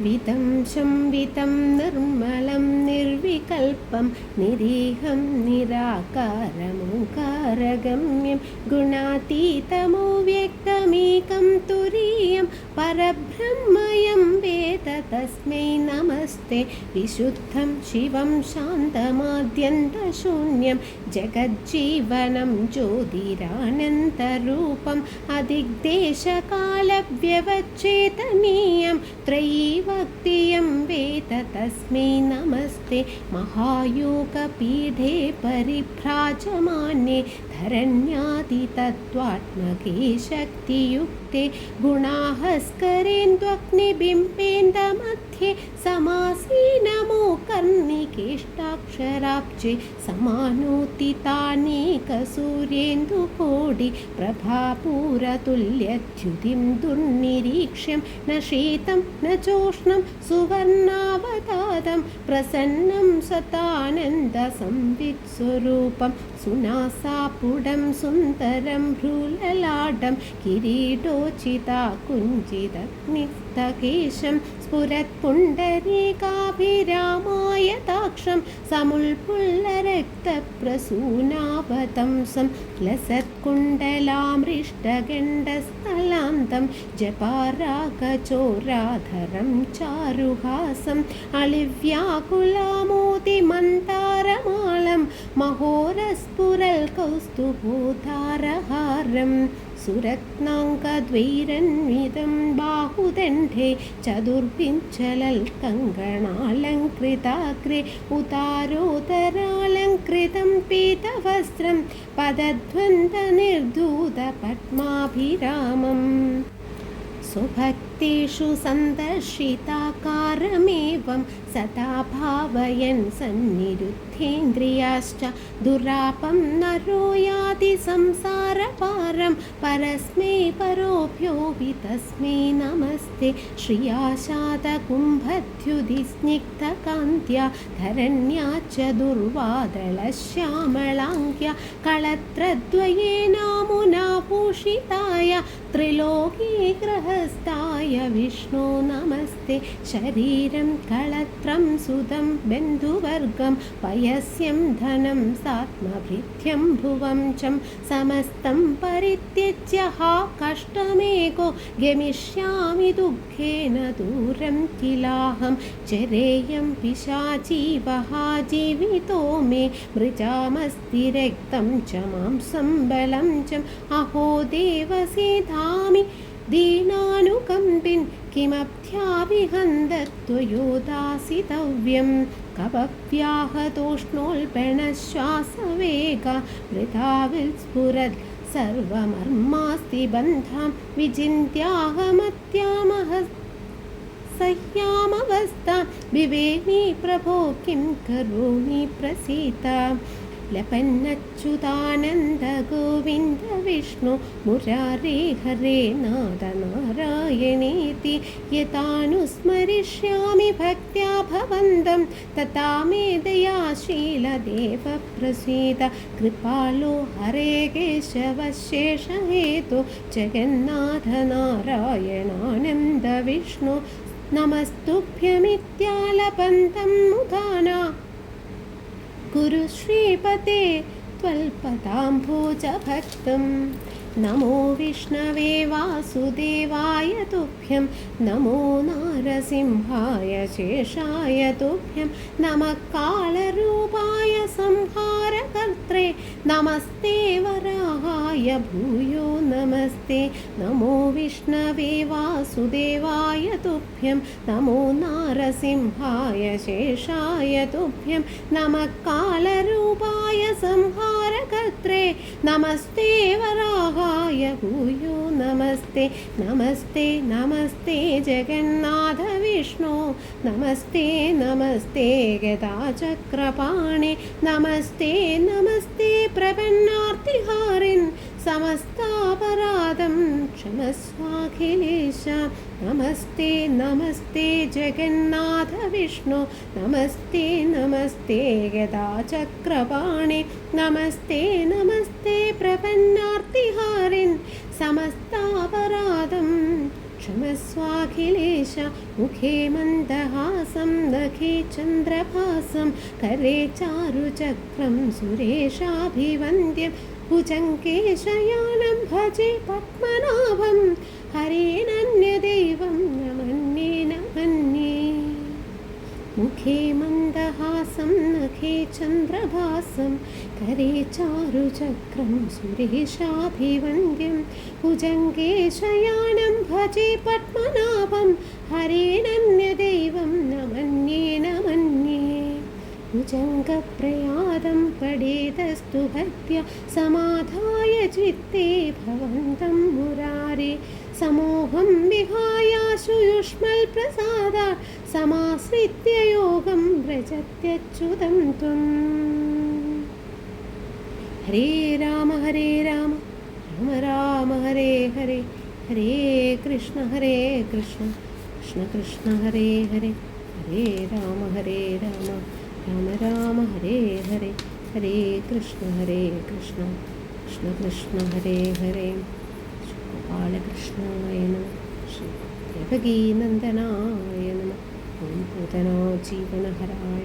വിതംശം ശംവിതം നിർമ്മലം നിർവികൽപ്പം നിരീഹം നിരാകാരമോകാരഗമ്യം ഗുണാതീതമോ വ്യക്തമേകം തുരീയം പരബ്രഹ്മയം स्मै नमस्ते। विशुद्धं शिवं शान्तमाद्यन्तशून्यं। जगज्जीवनं ज्योतिरानन्तरूपम् अधिग्देशकालव्यवचेतनीयं त्रयीवक्तियं वेत तस्मै नमस्ते। महायोगपीठे परिभ्राजमाने। धरण्यादितत्त्वात्मके तत्त्वात्मके गुणाहस्करेन्द्वग्निबिम्बेन्दमध्ये समासीनमो कर्णिकेष्टाक्षराब्जे समानोति तानेकसूर्येन्दुकोटि प्रभापूरतुल्यच्युतिं दुर्निरीक्ष्यं न शीतं न चोष्णं सुवर्णावतादं प्रसन्नं सतानन्दसंवित्स्वरूपं സുനാസാപ്പുടം സുന്ദരം ഭ്രൂലലാടം കിരീടോചിത കുഞ്ചിതഗ്നിസ്തകേശം സ്ഫുരത് പുണ്ടരീകാഭിരാമായ താക്ഷം സമുൾപുള്ളരക്തപ്രസൂനാപതംസം ലസത്കുണ്ടലാമൃഷ്ടഗണ്ഡസ്ഥലാന്തം ജപാരാകചോരാധരം ചാരുഹാസം അളിവ്യാകുലമോതിമന്താരമാളം മഹോ महोरस्फुरल्कौस्तुभोधारहारम् सुरत्नाङ्कद्वैरन्वितं बाहुदण्डे चतुर्विंशलल्कङ्गणालङ्कृताग्रे उतारोदरालङ्कृतं पीतवस्त्रं पदध्वन्तनिर्धूतपद्माभिरामम् स्वभक्तेषु सन्दर्शिताकारमेवं सदा भावयन् सन्निरुद्धेन्द्रियाश्च दुरापं नरो याति संसारपारं परस्मै परोऽभ्योऽपि तस्मै नमस्ते श्रियाशातकुम्भद्युधिस्निग्धकान्त्या धरण्या च दुर्वादळश्यामलाङ्ग्या कळत्रद्वयेनामुना भूषिताय त्रिलोकी ग्रहस्थाय विष्णो नमस्ते। शरीरं कळत्रं सुतं बन्धुवर्गं पयस्यं धनं सात्मभृत्यं भुवं चं समस्तं परित्यज्य हा कष्टमेको गमिष्यामि दुःखेन दूरं किलाहं। चरेयं पिशाचीवहा जीवितो मे मृजामस्ति रक्तं च मांसं बलं च। अहो देवसीधामि दीनानुकम्पिन् किमभ्याविहन्दत्वयोदासितव्यं कवव्याहतोष्णोल्पणश्वासवेगा वृथा विस्फुरत् सर्वमर्मास्ति बन्धां विचिन्त्याहमत्यामह सह्यामवस्थां विवेनि प्रभो किं करोमि प्रसीता लपन्नच्युतानन्द गोविन्द विष्णु मुरारे हरे नाद नारायणेति यतानुस्मरिष्यामि भक्त्या भवन्तं तथा मे दयाशीलदेव प्रसीद कृपालो हरे केशवशेषहेतु जगन्नाथ नारायणानन्द विष्णु नमस्तुभ्यमित्यालपन्तं मुदाना कुरु श्रीपते त्वल्पताम्भोजभक्तं नमो विष्णवे वासुदेवाय तुभ्यं नमो नारसिंहाय शेषाय तुभ्यं नमः कालरूपाय संहारकर्त्रे नमस्ते वराहाय भूयो, नमस्ते। नमो विष्णवे वासुदेवाय तुभ्यं। नमो नारसिंहाय शेषाय तुभ्यं। नमः कालरूपाय संहारकर्त्रे। नमस्ते वराहाय भूयो, नमस्ते। नमस्ते नमस्ते जगन्नाथ विष्णु। नमस्ते नमस्ते गदाचक्रपाणे। नमस्ते नमस्ते प्रपन्नार्तिहारिन् സമസ്താപരാധം. ക്ഷമസ്വാഖിലേശ നമസ്തേ നമസ്തേ ജഗന്നാഥ വിഷ്ണു. നമസ്തേ നമസ്തേ ഗതാചക്രപാണി നമസ്തേ നമസ്തേ പ്രപന്നാർത്തിഹാരൻ. സമസ്താപരാധം. क्षमस्वाखिलेश मुखे मन्दहासं नखे चन्द्रभासं करे चारुचक्रं सुरेशाभिवन्द्यं भुजङ्केशयानं भजे पद्मनाभं हरेणन्यदैवं न मन्ये न मन्ये മുഖേ മന്ദഹാസം നഖേ ചന്ദ്രഭാസം കരേ ചാരുചക്രം സുരേഷാഭിവന്ദ്യം ഭുജംഗേ ശയാനം ഭജേ പത്മനാഭം ഹരേണന്യദൈവം നമന്യേ നമന്യേ ഭുജംഗപ്രയാദം പഠേതസ്തു ഭക്ത്യ സമാധായ ചിത്തേ ഭവന്തം മുരാരേ സമൂഹം വിഹായാശുയുഷ്മൽ പ്രസാദ സമാശ്രിത്യ യോഗം ത്വം. ഹരേ രാമ ഹരേ രാമ രാമ രാമ ഹരേ ഹരേ ഹരേ കൃഷ്ണ ഹരേ കൃഷ്ണ കൃഷ്ണ കൃഷ്ണ ഹരേ ഹരേ ഹരേ രാമ ഹരേ രാമ രാമ രാമ ഹരേ ഹരേ ഹരേ കൃഷ്ണ ഹരേ കൃഷ്ണ കൃഷ്ണ കൃഷ്ണ ഹരേ ഹരേ. ശ്രീ ഗോപാലകൃഷ്ണായ നമ ശ്രീ ജഗീനന്ദനായ നമ. ഓം പൂതനാ ജീവനഹരായ